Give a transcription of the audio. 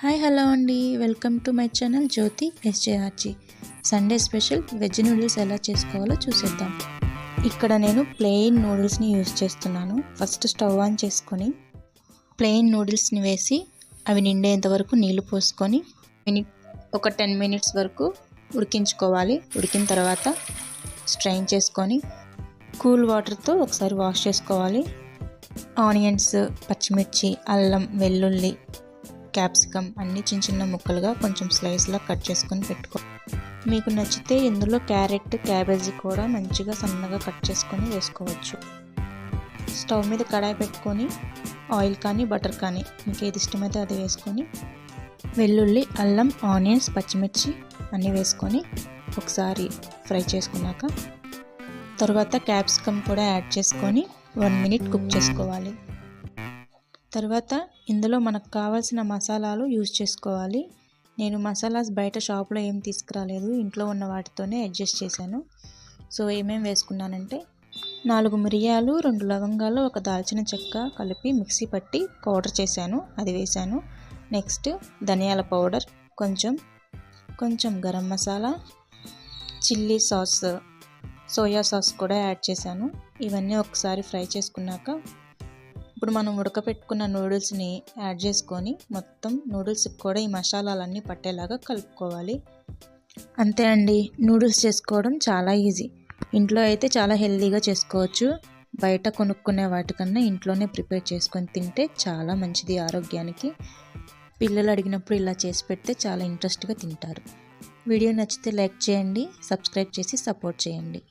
Hi hello అండి. Welcome to my channel Jyothi SJRG. Sunday special veg noodles ఎలా చేసుకోవాలో చూసేద్దాం. ఇక్కడ నేను ప్లెయిన్ నూడిల్స్ని యూజ్ చేస్తున్నాను. ఫస్ట్ స్టవ్ ఆన్ చేసుకొని ప్లెయిన్ నూడిల్స్ని వేసి అవి నిండేంత వరకు నీళ్ళు పోసుకొని మినిట్ ఒక టెన్ మినిట్స్ వరకు ఉడికించుకోవాలి. ఉడికిన తర్వాత స్ట్రైన్ చేసుకొని కూల్ వాటర్తో ఒకసారి వాష్ చేసుకోవాలి. ఆనియన్స్ పచ్చిమిర్చి అల్లం వెల్లుల్లి క్యాప్సికమ్ అన్ని చిన్న చిన్న ముక్కలుగా కొంచెం స్లైస్లా కట్ చేసుకొని పెట్టుకో. మీకు నచ్చితే ఇందులో క్యారెట్ క్యాబేజీ కూడా మంచిగా సన్నగా కట్ చేసుకొని వేసుకోవచ్చు. స్టవ్ మీద కడాయి పెట్టుకొని ఆయిల్ కానీ బటర్ కానీ మీకు ఏది ఇష్టమైతే అది వేసుకొని వెల్లుల్లి అల్లం ఆనియన్స్ పచ్చిమిర్చి అన్నీ వేసుకొని ఒకసారి ఫ్రై చేసుకున్నాక తర్వాత క్యాప్సికమ్ కూడా యాడ్ చేసుకొని వన్ మినిట్ కుక్ చేసుకోవాలి. తర్వాత ఇందులో మనకు కావాల్సిన మసాలాలు యూజ్ చేసుకోవాలి. నేను మసాలాస్ బయట షాప్లో ఏం తీసుకురాలేదు. ఇంట్లో ఉన్న వాటితోనే అడ్జస్ట్ చేశాను. సో ఏమేమి వేసుకున్నానంటే నాలుగు మిరియాలు రెండు లవంగాలు ఒక దాల్చిన చెక్క కలిపి మిక్సీ పట్టి పౌడర్ చేశాను. అది వేశాను. నెక్స్ట్ ధనియాల పౌడర్ కొంచెం కొంచెం garam masala chilli sauce soya sauce కూడా యాడ్ చేశాను. ఇవన్నీ ఒకసారి ఫ్రై చేసుకున్నాక ఇప్పుడు మనం ఉడకపెట్టుకున్న నూడిల్స్ని యాడ్ చేసుకొని మొత్తం నూడిల్స్కి కూడా ఈ మసాలాలన్నీ పట్టేలాగా కలుపుకోవాలి. అంతే అండి నూడిల్స్ చేసుకోవడం చాలా ఈజీ. ఇంట్లో అయితే చాలా హెల్తీగా చేసుకోవచ్చు. బయట కొనుక్కునే వాటికన్నా ఇంట్లోనే ప్రిపేర్ చేసుకొని తింటే చాలా మంచిది ఆరోగ్యానికి. పిల్లలు అడిగినప్పుడు ఇలా చేసి పెడితే చాలా ఇంట్రెస్ట్గా తింటారు. వీడియో నచ్చితే లైక్ చేయండి సబ్స్క్రైబ్ చేసి సపోర్ట్ చేయండి.